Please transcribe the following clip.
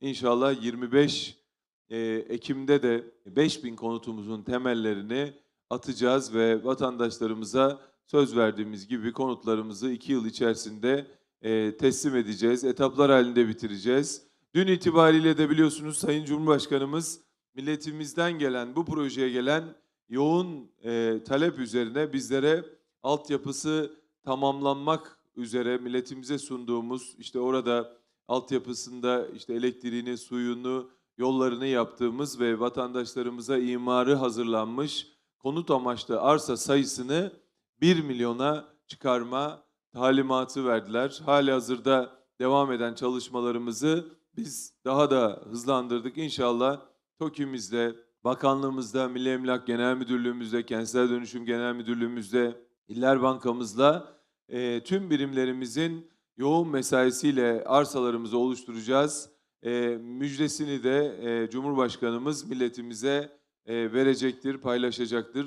İnşallah 25 e, Ekim'de de 5000 konutumuzun temellerini atacağız ve vatandaşlarımıza söz verdiğimiz gibi konutlarımızı 2 yıl içerisinde e, teslim edeceğiz. Etaplar halinde bitireceğiz. Dün itibariyle de biliyorsunuz Sayın Cumhurbaşkanımız milletimizden gelen, bu projeye gelen yoğun e, talep üzerine bizlere altyapısı tamamlanmak üzere milletimize sunduğumuz işte orada altyapısında işte elektriğini, suyunu, yollarını yaptığımız ve vatandaşlarımıza imarı hazırlanmış konut amaçlı arsa sayısını 1 milyona çıkarma talimatı verdiler. Hali hazırda devam eden çalışmalarımızı biz daha da hızlandırdık. İnşallah TOKİ'mizde, bakanlığımızda, Milli Emlak Genel Müdürlüğümüzde, Kentsel Dönüşüm Genel Müdürlüğümüzde, İller Bankamızla e, tüm birimlerimizin yoğun mesaisiyle arsalarımızı oluşturacağız. E, müjdesini de e, Cumhurbaşkanımız milletimize e, verecektir, paylaşacaktır.